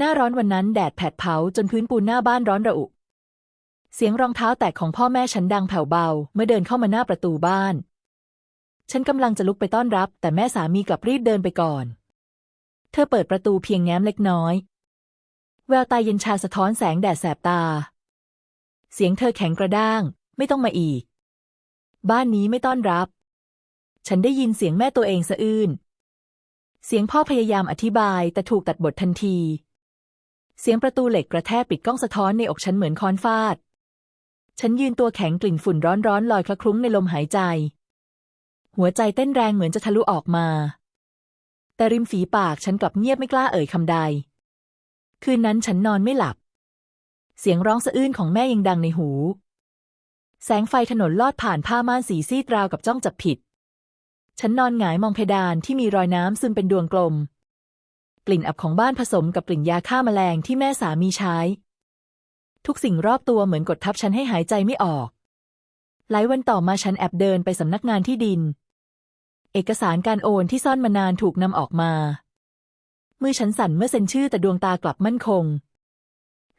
หน้าร้อนวันนั้นแดดแผดเผาจนพื้นปูนหน้าบ้านร้อนระอุ เสียงรองเท้าแตกของพ่อแม่ฉันดังแผ่วเบา เมื่อเดินเข้ามาหน้าประตูบ้าน ฉันกำลังจะลุกไปต้อนรับ แต่แม่สามีกลับรีบเดินไปก่อน เธอเปิดประตูเพียงแง้มเล็กน้อย แววตาเย็นชาสะท้อนแสงแดดแสบตา เสียงเธอแข็งกระด้าง ไม่ต้องมาอีก บ้านนี้ไม่ต้อนรับ ฉันได้ยินเสียงแม่ตัวเองสะอื้นเสียงพ่อพยายามอธิบายแต่ถูกตัดบททันที เสียงประตูเหล็กกระแทกปิดกล้องสะท้อนในอกฉันเหมือนค้อนฟาด ฉันยืนตัวแข็งกลิ่นฝุ่นร้อนๆลอยคละคลุ้งในลมหายใจ หัวใจเต้นแรงเหมือนจะทะลุออกมา แต่ริมฝีปากฉันกลับเงียบไม่กล้าเอ่ยคำใด คืนนั้นฉันนอนไม่หลับ เสียงร้องสะอื้นของแม่ยังดังในหู แสงไฟถนนลอดผ่านผ้าม่านสีซีดราวกับจ้องจับผิด ฉันนอนหงายมองเพดานที่มีรอยน้ำซึมเป็นดวงกลม กลิ่นอับของบ้านผสมกับกลิ่นยาฆ่าแมลงที่แม่สามีใช้ ทุกสิ่งรอบตัวเหมือนกดทับฉันให้หายใจไม่ออก หลายวันต่อมาฉันแอบเดินไปสำนักงานที่ดิน เอกสารการโอนที่ซ่อนมานานถูกนำออกมามือฉันสั่นเมื่อเซ็นชื่อแต่ดวงตากลับมั่นคง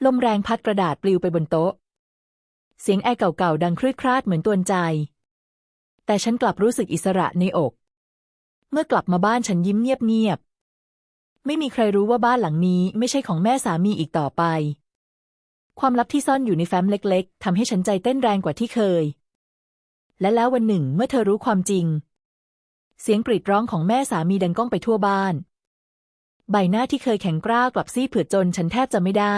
ลมแรงพัดกระดาษปลิวไปบนโต๊ะ เสียงแอร์เก่าๆดังครืดคราดเหมือนตวนใจ แต่ฉันกลับรู้สึกอิสระในอก เมื่อกลับมาบ้านฉันยิ้มเงียบ ไม่มีใครรู้ว่าบ้านหลังนี้ไม่ใช่ของแม่สามีอีกต่อไป ความลับที่ซ่อนอยู่ในแฟ้มเล็ก ๆทำให้ฉันใจเต้นแรงกว่าที่เคย และแล้ววันหนึ่งเมื่อเธอรู้ความจริง เสียงกรีดร้องของแม่สามีดังก้องไปทั่วบ้าน ใบหน้าที่เคยแข็งกร้าวกลับซีดเผือดจนฉันแทบจะไม่ได้